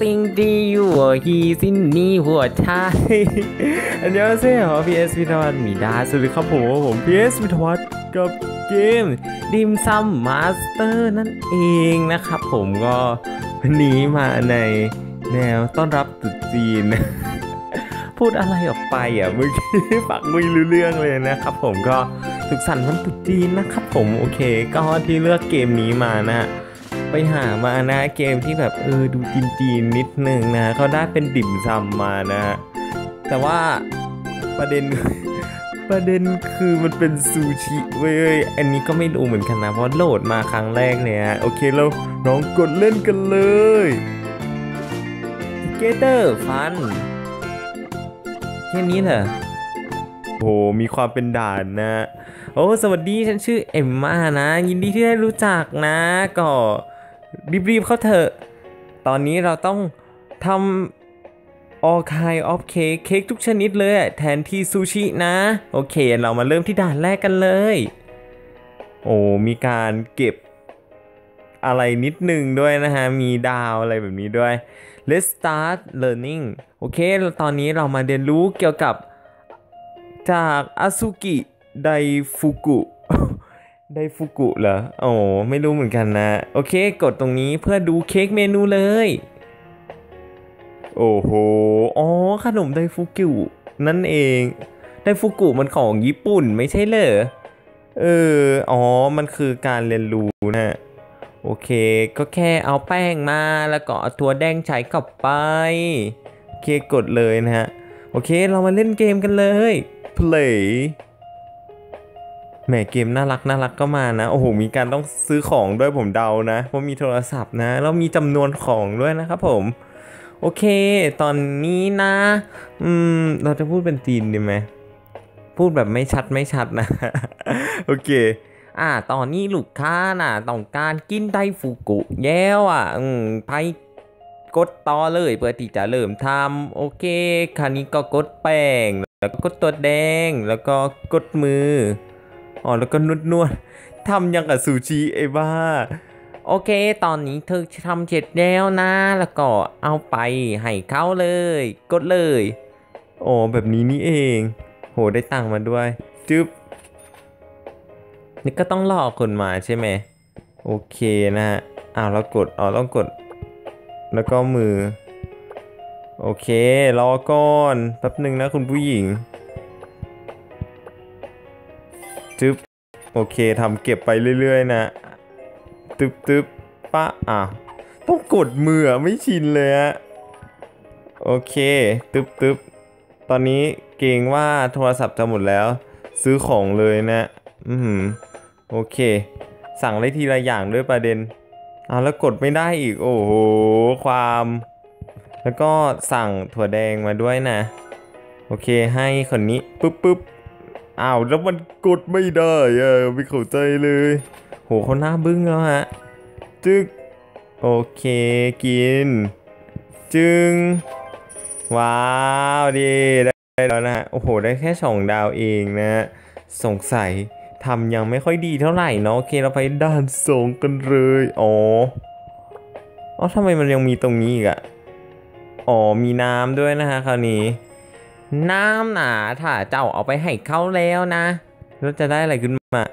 สิ่งดีอยู่ฮีสิ้นนี้หัวใจอันนี้เซ่หรอ PS วิทวัฒน์มีดาสวัสดีครับผมผม PS วิทวัฒน์กับเกมดิมซัมมาสเตอร์นั่นเองนะครับผมก็วันนี้มาในแนวต้อนรับตรุษจีน พูดอะไรออกไปอะเมื่อกี้ฟังไม่รู้เรื่องเลยนะครับผมก็สุขสันต์วันตรุษจีนนะครับผมโอเค ก็ที่เลือกเกมนี้มานะ ไปหามานะเกมที่แบบเออดูจีนๆนิดนึงนะเขาได้เป็นดิ่มซำมานะแต่ว่าประเด็นประเด็นคือมันเป็นซูชิเว้ย อันนี้ก็ไม่รู้เหมือนกันนะ เพราะโหลดมาครั้งแรกเนี่ย โอเคเราลองกดเล่นกันเลยเกเตอร์ฟันแค่นี้เหรอโอ้มีความเป็นด่านนะ โอ้ สวัสดี ฉันชื่อเอมมานะ ยินดีที่ได้รู้จักนะก็ รีบๆเข้าเถอะ ตอนนี้เราต้องทำ all kind of cake เค้กทุกชนิดเลย แทนที่ซูชินะ โอเค เรามาเริ่มที่ด่านแรกกันเลย โอ้ มีการเก็บอะไรนิดนึงด้วยนะฮะ มีดาวอะไรแบบนี้ด้วย let's start learning โอเค ตอนนี้เรามาเรียนรู้เกี่ยวกับจากอาซุกิไดฟุกุ ไดฟุกุเหรอ โอ้ไม่รู้เหมือนกันนะ โอเค กดตรงนี้เพื่อดูเค้กเมนูเลย โอ้โห อ๋อ ขนมไดฟุกุนั่นเอง ไดฟุกุมันของญี่ปุ่นไม่ใช่เหรอ เออ อ๋อ มันคือการเรียนรู้นะ โอเค ก็แค่เอาแป้งมาแล้วก็เอาตัวแดงใช้กลับไป โอเค กดเลยนะฮะ โอเค เรามาเล่นเกมกันเลย play แหมเกมน่ารักน่ารักก็มานะ โอ้โห มีการต้องซื้อของด้วยผมเดานะเพราะมีโทรศัพท์นะ แล้วมีจำนวนของด้วยนะครับผม โอเค ตอนนี้นะ อืม เราจะพูดเป็นจีนดีไหม พูดแบบไม่ชัดไม่ชัดนะ โอเค อ่า ตอนนี้ลูกค้าน่ะ ต้องการกินไดฟูกุแย้วอะ อืม ไปกดต่อเลยเพื่อที่จะเริ่มทำโอเคคราวนี้ก็กดแป้ง แล้วก็กดตัวแดง แล้วก็กดมือ อ๋อแล้วก็นวดนวดทำยังกับซูชิไอ้บ้า โอเค ตอนนี้เธอทำเสร็จแล้วนะ แล้วก็เอาไปให้เขาเลย กดเลยอ๋อแบบนี้นี่เอง โหได้ตังค์มาด้วยจึ๊บนี่ก็ต้องรอคนมาใช่ไหมโอเคนะฮะอ้าวแล้วกดอ๋อต้องกด แล้วก็มือ โอเค รอก่อนแป๊บหนึ่งนะคุณผู้หญิง จึ๊บโอเคทำเก็บไปเรื่อยๆนะตึ๊บตึ๊บปะอะต้องกดมือไม่ชินเลยฮะโอเคตึ๊บตึ๊บตอนนี้เกรงว่าโทรศัพท์จะหมดแล้ว ซื้อของเลยนะ อือหือโอเค สั่งได้ทีละอย่างด้วยประเด็นเอาแล้วกดไม่ได้อีก โอ้โห ความ แล้วก็สั่งถั่วแดงมาด้วยนะ โอเคให้คนนี้ปุ๊บปุ๊บ อ้าวแล้วมันกดไม่ได้อะไม่เข้าใจเลย โหเขาหน้าบึ้งแล้วฮะจึกโอเคกิน จึง ว้าวดีได้แล้วนะฮะโอ้โห ได้แค่สองดาวเองนะฮะสงสัยทำยังไม่ค่อยดีเท่าไหร่เนาะโอเคเราไปด้านสองกันเลยอ๋ออ๋อทำไมมันยังมีตรงนี้อีกอะอ๋อมีน้ำด้วยนะฮะคราวนี้ น้ำหนาถ้าเจ้าเอาไปให้เขาแล้วนะ แล้วจะได้อะไรขึ้นมา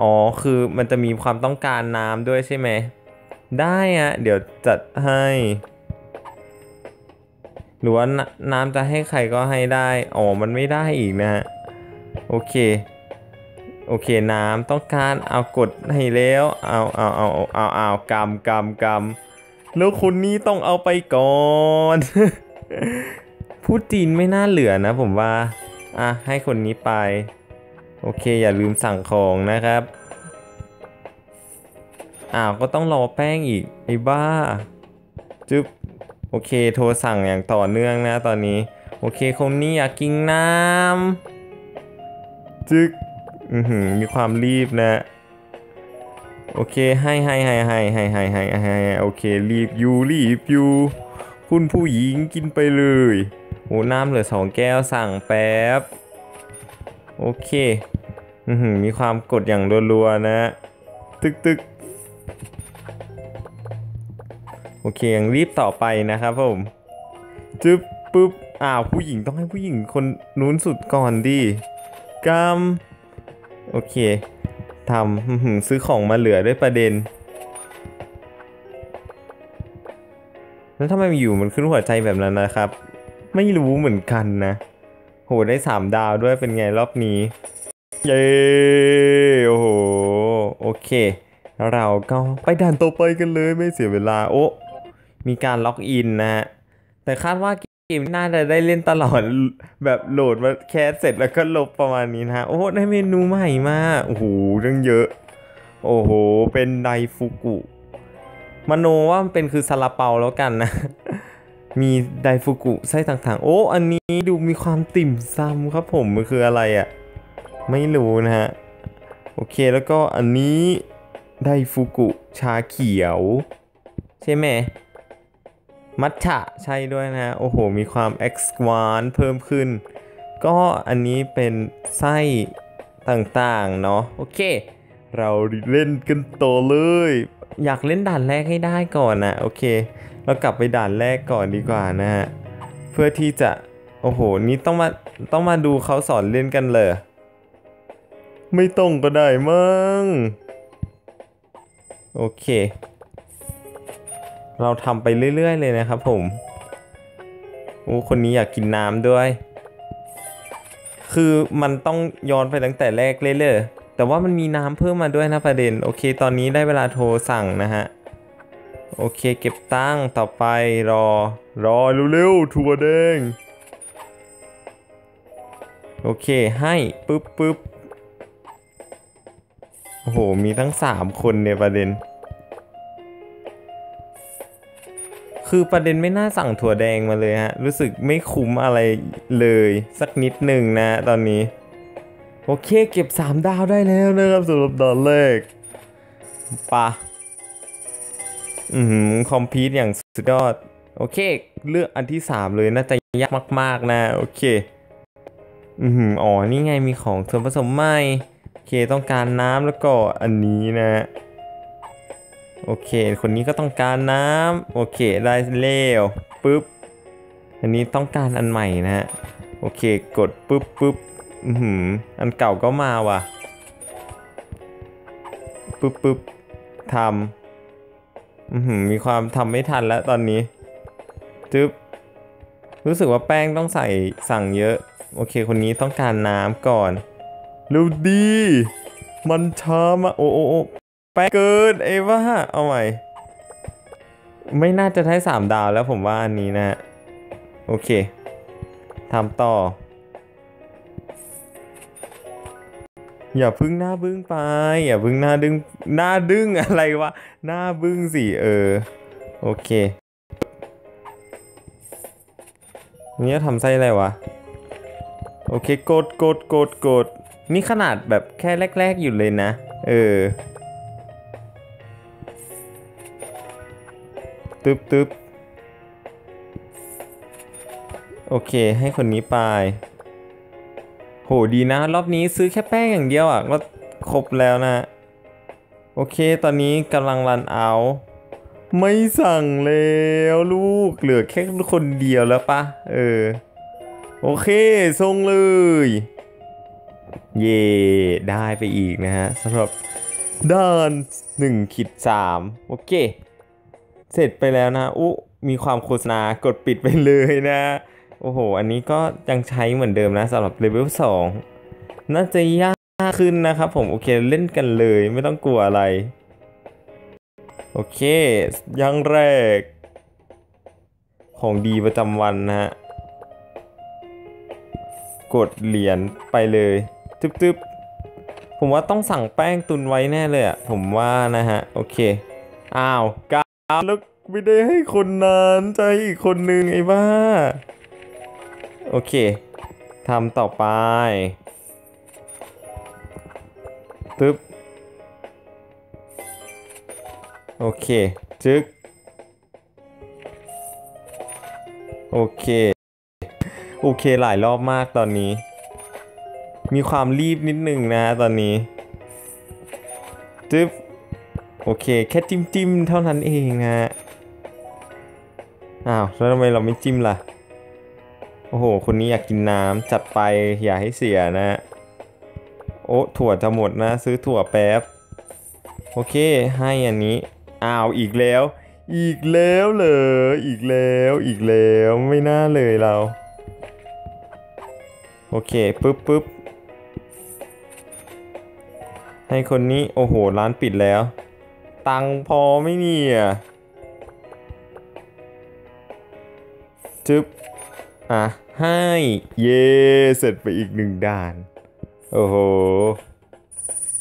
อ๋อ คือมันจะมีความต้องการน้ำด้วยใช่ไหม ได้อะเดี๋ยวจัดให้ หรือว่าน้ำจะให้ใครก็ให้ได้ อ๋อ มันไม่ได้อีกนะฮะ โอเค โอเค น้ำต้องการเอากดให้แล้ว เอาเอาเอาเอาเอาเอากำกำกำแล้วคนนี้ต้องเอาไปก่อน พูดจีนไม่น่าเหลือนะผมว่า อะ ให้คนนี้ไป โอเคอย่าลืมสั่งของนะครับ อ้าว ก็ต้องรอแป้งอีก ไอ้บ้า จึ๊บ โอเคโทรสั่งอย่างต่อเนื่องนะตอนนี้ โอเคคนนี้อยากกินน้ำจึ๊กอือหือมีความรีบนะโอเคให้ให้ให้ให้ให้ให้ให้ให้โอเครีบอยู่รีบอยู่ คุณผู้หญิงกินไปเลย โอ้น้ำเหลือสองแก้วสั่งแป๊บ โอเค อืมีความกดอย่างรัวๆนะ ตึกตึกโอเคยังรีบต่อไปนะครับผมจึ๊บปุ๊บอ้าวผู้หญิงต้องให้ผู้หญิงคนนู้นสุดก่อนดิกำโอเคทำซื้อของมาเหลือด้วยประเด็น แล้วทำไมอยู่มันขึ้นหัวใจแบบนั้นนะครับ ไม่รู้เหมือนกันนะ โหได้สามดาวด้วยเป็นไงรอบนี้ เย้โอ้โหโอเค เราก็ไปด่านต่อไปกันเลยไม่เสียเวลา โอ้ มีการล็อกอินนะฮะ แต่คาดว่าเกมน่าจะได้เล่นตลอดแบบโหลดมาแคสเสร็จแล้วก็ลบประมาณนี้นะฮะโอ้ได้เมนูใหม่มากโอ้โหเรื่องเยอะ โอ้โห เป็นไดฟุกุมโนว่ามันเป็นคือซาลาเปาแล้วกันนะ มีไดฟุกุไส้ต่างๆ โอ้ อันนี้ดูมีความติ่มซำครับผม มันคืออะไรอะ่ะ ไม่รู้นะฮะ โอเคแล้วก็อันนี้ไดฟุกุชาเขียว ใช่ไหม มัทฉะใช่ด้วยนะฮะ โอ้โห มีความเอ็กซ์วานเพิ่มขึ้น ก็อันนี้เป็นไส้ต่างๆ เนาะโอเค เราเล่นกันต่อเลย อยากเล่นด่านแรกให้ได้ก่อนนะโอเค เรากลับไปด่านแรกก่อนดีกว่านะฮะ เพื่อที่จะ โอ้โห นี่ต้องมาต้องมาดูเขาสอนเล่นกันเลย ไม่ต้องก็ได้มั้ง โอเค เราทำไปเรื่อย ๆ เลยนะครับผม โอ้ คนนี้อยากกินน้ำด้วย คือมันต้องย้อนไปตั้งแต่แรกเลยเลยแต่ว่ามันมีน้ำเพิ่มมาด้วยนะประเด็น โอเค ตอนนี้ได้เวลาโทรสั่งนะฮะ โอเคเก็บตั้งต่อไปรอ รอเร็วๆถั่วแดง โอเคให้ปึ๊บปึ๊บโอ้โห มีทั้ง3คนในประเด็น คือประเด็นไม่น่าสั่งถั่วแดงมาเลยฮะ รู้สึกไม่คุ้มอะไรเลยสักนิดหนึ่งนะตอนนี้ โอเคเก็บ 3 ดาวได้แล้วนะครับสำหรับดอนแรกปะ อืมคอมพิวอย่างสุดยอด โอเค เลือกอันที่3เลยน่าจะยากมาก ๆ นะ โอเค อืมอ๋อ นี่ไงมีของส่วนผสมใหม่โอเคต้องการน้ำแล้วก็อันนี้นะ โอเค คนนี้ก็ต้องการน้ำโอเค ได้แล้วปึ๊บ อันนี้ต้องการอันใหม่นะโอเค กดปึ๊บปึ๊บอือหืออันเก่าก็มาว่ะปึ๊บปึ๊บทำ มีความทำไม่ทันแล้วตอนนี้จึ๊บรู้สึกว่าแป้งต้องใส่สั่งเยอะ โอเค คนนี้ต้องการน้ำก่อนรูดี มันช้ามาโอ้โอ้แป้งเกินเอว่าเอาใหม่ ไม่น่าจะได้สามดาวแล้วผมว่าอันนี้นะ โอเคทำต่อ อย่าพึ่งหน้าบึ้งไป อย่าพึ่งหน้าดึงหน้าดึงอะไรวะหน้าบึ้งสิเออ โอเคเนี่ทำไส้อะไรวะ โอเคกดกดกดกดนี่ขนาดแบบแค่แรก ๆ อยู่เลยนะ เออตึ๊บตึ๊บโอเค ให้คนนี้ไป โหดีนะ รอบนี้ซื้อแค่แป้งอย่างเดียวอะก็ครบแล้วนะ โอเคตอนนี้กำลังรันเอา ไม่สั่งแล้วลูกเหลือแค่คนเดียวแล้วปะเออ โอเคส่งเลย เย่ได้ไปอีกนะฮะสำหรับด้าน1ขีด3โอเค เสร็จไปแล้วนะ อุ๊มีความโฆษณากดปิดไปเลยนะ โอ้โห อันนี้ก็ยังใช้เหมือนเดิมนะสำหรับเลเวล2น่าจะยากขึ้นนะครับผม โอเคเล่นกันเลยไม่ต้องกลัวอะไร โอเคยังแรก ของดีประจำวันนะฮะ กดเหรียญไปเลยตึ๊บๆ ผมว่าต้องสั่งแป้งตุนไว้แน่เลยอะผมว่านะฮะ โอเค อ้าวกาแล้วไม่ได้ให้คนนั้นใจอีกคนนึงไอ้บ้า โอเคทำต่อไปตึ๊บโอเคจึกโอเค โอเคหลายรอบมากตอนนี้ มีความรีบนิดนึงนะตอนนี้จึ๊บโอเค แค่จิ้มจิ้มๆเท่านั้นเองนะอ้าวแล้วทำไมเราไม่จิ้มล่ะ โอ้โห คนนี้อยากกินน้ำจัดไปอย่าให้เสียนะ โอ้ถั่วจะหมดนะ ซื้อถั่วแป๊บ โอเค ให้อันนี้อ้าวอีกแล้ว อีกแล้วเหรออีกแล้วอีกแล้วไม่น่าเลยเรา โอเคปึ๊บปึ๊บให้คนนี้โอ้โหร้านปิดแล้ว ตังพอไม่เนี่ยจึ๊บ อะให้เย่เสร็จไปอีกหนึ่งด่าน โอ้โห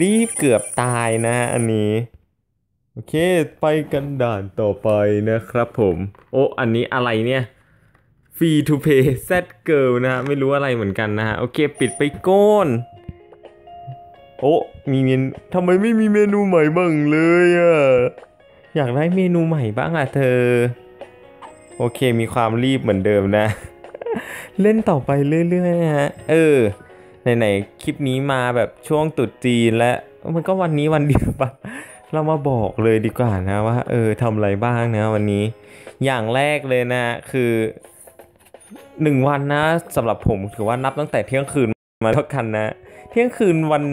รีบเกือบตายนะอันนี้ โอเค ไปกันด่านต่อไปนะครับผม โอ้อันนี้อะไรเนี่ยฟรีทูเพย์เซตเกิลนะฮะ ไม่รู้อะไรเหมือนกันนะฮะ โอเค ปิดไปก้น โอ้มีเมนทำไมไม่มีเมนูใหม่บ้างเลยอะอยากได้เมนูใหม่บ้างอะเธอ โอเค มีความรีบเหมือนเดิมนะ เล่นต่อไปเรื่อยๆนะฮะ เออ ไหนๆ คลิปนี้มาแบบช่วงตรุษจีนและ มันก็วันนี้วันเดียวปะเรามาบอกเลยดีกว่านะว่า เออทำอะไรบ้างนะวันนี้ อย่างแรกเลยนะ คือหนึ่งวันนะสำหรับผมถือว่านับตั้งแต่เที่ยงคืนมาเท่ากันนะ เที่ยงคืนวัน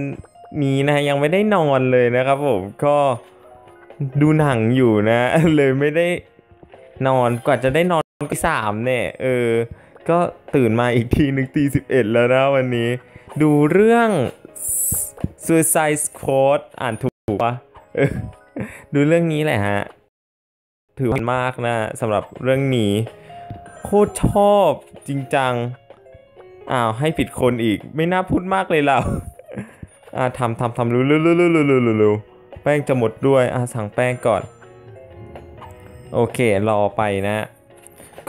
นี้นะยังไม่ได้นอนเลยนะครับผมก็ดูหนังอยู่นะ เลยไม่ได้นอนกว่าจะได้นอนก็สามเนี่ยเออ ก็ตื่นมาอีกทีหนึ่งตีสิบเอ็ดแล้วนะวันนี้ ดูเรื่อง Suicide Squad อ่านถูกปะดูเรื่องนี้แหละฮะ ถือว่ามากนะสำหรับเรื่องนี้ โคตรชอบจริงจัง อ้าวให้ผิดคนอีก ไม่น่าพูดมากเลยเราอ่าทำทำทำเร็วเร็วเร็วเร็วเร็วเร็วเร็วแป้งจะหมดด้วย อ่าสั่งแป้งก่อน โอเค รอไปนะ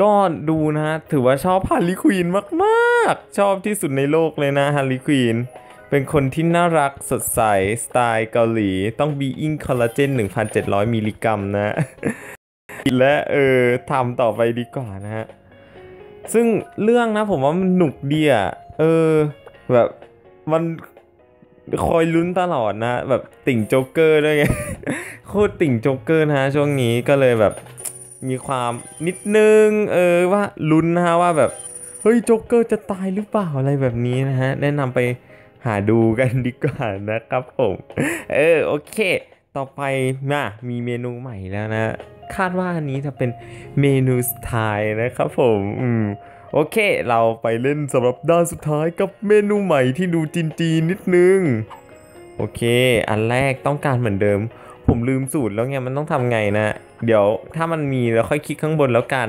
ก็ดูนะถือว่าชอบฮาร์ลีควีนมากๆ ชอบที่สุดในโลกเลยนะฮาร์ลีควีนเป็นคนที่น่ารักสดใส สไตล์เกาหลี ต้องบีอิงคอลลาเจน 1,700 มิลลิกรัมนะ และเออทำต่อไปดีกว่านะฮะ ซึ่งเรื่องนะผมว่ามันหนุกดีอะ เออ แบบมันคอยลุ้นตลอดนะ แบบติ่งโจ๊กเกอร์ด้วยไง โคตรติ่งโจ๊กเกอร์นะช่วงนี้ก็เลยแบบ มีความนิดนึงเออว่าลุ้นนะฮะว่าแบบเฮ้ยโจ๊กเกอร์จะตายหรือเปล่าอะไรแบบนี้นะฮะแนะนำไปหาดูกันดีกว่านะครับผมเออโอเค ต่อไปมามีเมนูใหม่แล้วนะ คาดว่าอันนี้จะเป็นเมนูสไตล์นะครับผมอืมโอเค เราไปเล่นสำหรับด้านสุดท้ายกับเมนูใหม่ที่ดูจีนๆนิดนึง โอเค อันแรกต้องการเหมือนเดิม ผมลืมสูตรแล้วไงมันต้องทำไงนะ เดี๋ยวถ้ามันมีแล้วค่อยคลิกข้างบนแล้วกัน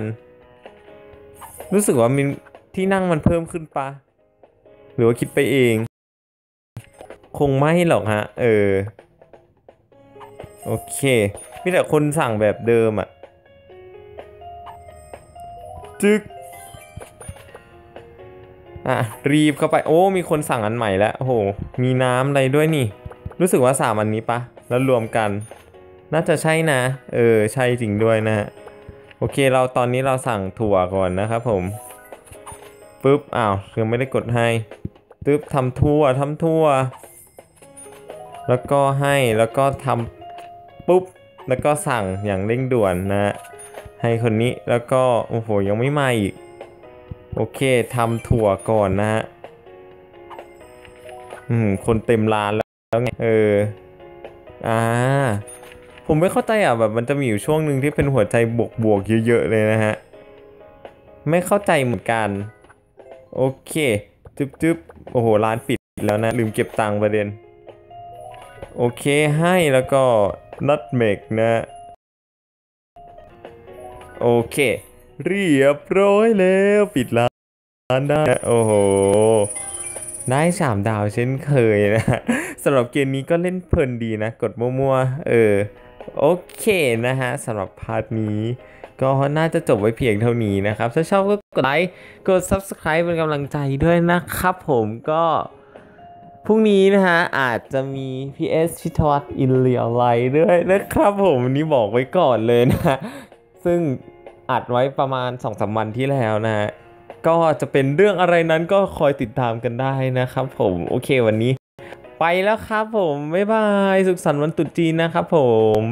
รู้สึกว่ามีที่นั่งมันเพิ่มขึ้นปะ หรือว่าคิดไปเอง คงไม่หรอกฮะ เออ โอเค มีแต่คนสั่งแบบเดิมอะจึกอะ รีบเข้าไป โอ้ มีคนสั่งอันใหม่แล้วโอ้โหมีน้ำอะไรด้วยนี่ รู้สึกว่าสามอันนี้ปะ แล้วรวมกัน น่าจะใช่นะ เออ ใช่จริงด้วยนะฮะ โอเค เราตอนนี้เราสั่งถั่วก่อนนะครับผมปุ๊บ อ้าวยังไม่ได้กดให้ ตึ๊บทำทั่วทำทั่ว แล้วก็ให้ แล้วก็ทำปุ๊บ แล้วก็สั่งอย่างเร่งด่วนนะ ให้คนนี้ แล้วก็ โอ้โห ยังไม่มาอีก โอเคทำถั่วก่อนนะฮะ อืม คนเต็มร้านแล้วแล้วไง เออ อ่า ผมไม่เข้าใจอะแบบมันจะมีอยู่ช่วงหนึ่งที่เป็นหัวใจบวกบวกเยอะๆเลยนะฮะ ไม่เข้าใจเหมือนกัน โอเค จึ๊บจึ๊บโอ้โห ร้านปิดแล้วนะ ลืมเก็บตังค์ประเด็น โอเคให้แล้วก็นัดเมกนะ โอเค เรียบร้อยแล้ว ปิดร้านได้ โอ้โห ได้สามดาวเช่นเคยนะสำหรับเกมนี้ก็เล่นเพลินดีนะ กดมั่วๆ เออ โอเคนะฮะสำหรับพาร์ทนี้ก็น่าจะจบไว้เพียงเท่านี้นะครับ ถ้าชอบก็กดไลค์ กด Subscribe เป็นกำลังใจด้วยนะครับผมก็ พรุ่งนี้นะฮะ อาจจะมี PS พิทวัตอินเลียไลด้วยนะครับผมนนี้บอกไว้ก่อนเลยนะ ซึ่งอัดไว้ประมาณ2อสวันที่แล้วนะฮะ ก็จะเป็นเรื่องอะไรนั้นก็คอยติดตามกันได้นะครับผมโอเควันนี้ ไปแล้วครับผม บ๊ายบาย สุขสันต์วันตรุษจีนนะครับผม